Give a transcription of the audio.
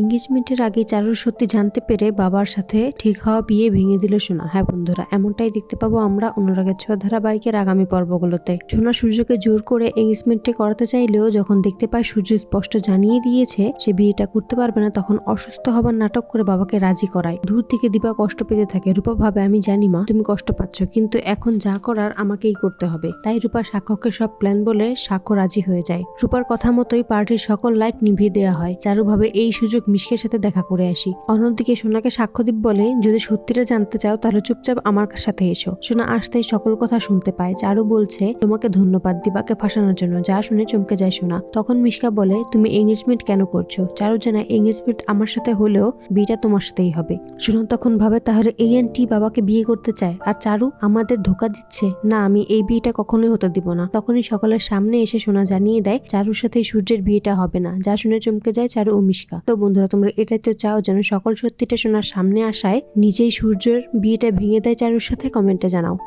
এঙ্গেজমেন্টের আগে চারুর সত্যি জানতে পেরে বাবার সাথে ঠিক হওয়া বিয়ে ভেঙে দিল সোনা। হ্যাঁ বন্ধুরা, এমনটাই দেখতে পাবো আমরা অনুরাগের ছোঁয়া ধারাবাহিকের আগামী পর্বগুলোতে। সোনা সূর্যকে জোর করে এঙ্গেজমেন্টে করাতে চাইলেও যখন দেখতে পায় সূর্য স্পষ্ট জানিয়ে দিয়েছে সে বিয়েটা করতে পারবে না, তখন অসুস্থ হবার নাটক করে বাবাকে রাজি করায়। দূর থেকে দিবা কষ্ট পেতে থাকে। রূপা ভাবে, আমি জানি মা, তুমি কষ্ট পাচ্ছ, কিন্তু এখন যা করার আমাকেই করতে হবে। তাই রূপা সাক্ষ্যকে সব প্ল্যান বলে সাক্ষ্য রাজি হয়ে যায়। রূপার কথা মতোই পার্টির সকল লাইট নিভিয়ে দেওয়া হয়। চারুভাবে এই সুযোগ মিশকের সাথে দেখা করে আসি। অন্যদিকে সোনাকে সাক্ষ্যদীপ বলে, যদি সত্যিটা জানতে চাও, তাহলে চুপচাপ আমার সাথে এসো। সোনা আসতেই সকল কথা শুনতে পায়। চারু বলছে, তোমাকে ধন্যবাদ দিবাকে ফাঁসানোর জন্য। যা শুনে চমকে যায় সোনা। তখন মিশকা বলে, তুমি এঙ্গেজমেন্ট কেন করছ? চারু জানায় এঙ্গেজমেন্ট আমার সাথে হলেও বিয়েটা তোমার সাথেই হবে। সোনা তখন ভাবে, তাহলে এই আন্টি বাবাকে বিয়ে করতে চায়? আর চারু আমাদের ধোকা দিচ্ছে? না, আমি এই বিয়েটা কখনোই হতে দিব না। তখনই সকলের সামনে এসে সোনা জানিয়ে দেয়, চারুর সাথে সূর্যের বিয়েটা হবে না। যা শুনে চমকে যায় চারু ও মিশকা। তো বন্ধুরা, তোমরা এটাই তো চাও যেন সকল সত্যিটা শোনার সামনে আসায় নিজেই সূর্যের বিয়েটা ভেঙে দেয় চারুর সাথে? কমেন্টে জানাও।